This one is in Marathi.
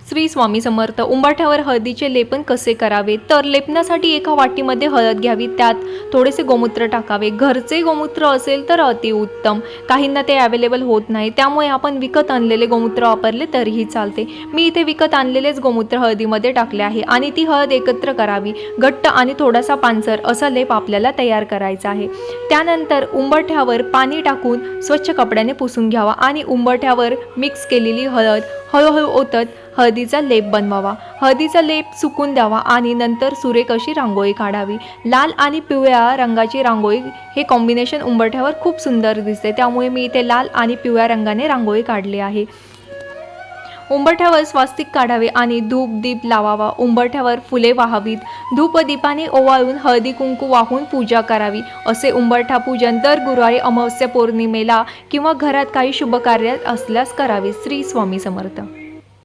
श्री स्वामी समर्थ उंबाठ्यावर हळदीचे लेपन कसे करावे? तर लेपनासाठी एका वाटीमध्ये हळद घ्यावी त्यात थोडेसे गोमूत्र टाकावे. घरचे गोमूत्र असेल तर अतिउत्तम काहींना ते अवेलेबल होत नाही त्यामुळे आपण विकत आणलेले गोमूत्र वापरले तरीही चालते. मी इथे विकत आणलेलेच गोमूत्र हळदीमध्ये टाकले आहे आणि ती हळद एकत्र करावी. घट्ट आणि थोडासा पानसर असा लेप आपल्याला तयार करायचा आहे. त्यानंतर उंबरठ्यावर पाणी टाकून स्वच्छ कपड्याने पुसून घ्यावा आणि उंबरठ्यावर मिक्स केलेली हळद हळूहळू ओतत हळदीचा लेप बनवावा. हळदीचा लेप सुकून द्यावा आणि नंतर सुरेख अशी रांगोळी काढावी. लाल आणि पिवळ्या रंगाची रांगोळी हे कॉम्बिनेशन उंबरठ्यावर खूप सुंदर दिसते. त्यामुळे मी इथे लाल आणि पिवळ्या रंगाने रांगोळी काढली आहे. उंबरठ्यावर स्वास्तिक काढावे आणि धूप दीप लावावा. उंबरठ्यावर फुले वाहावीत. धूप दीपाने ओवाळून हळदी कुंकू वाहून पूजा करावी. असे उंबरठा पूजन दर गुरुवारी अमावस्या पौर्णिमेला किंवा घरात काही शुभ कार्य असल्यास करावे. श्री स्वामी समर्थ.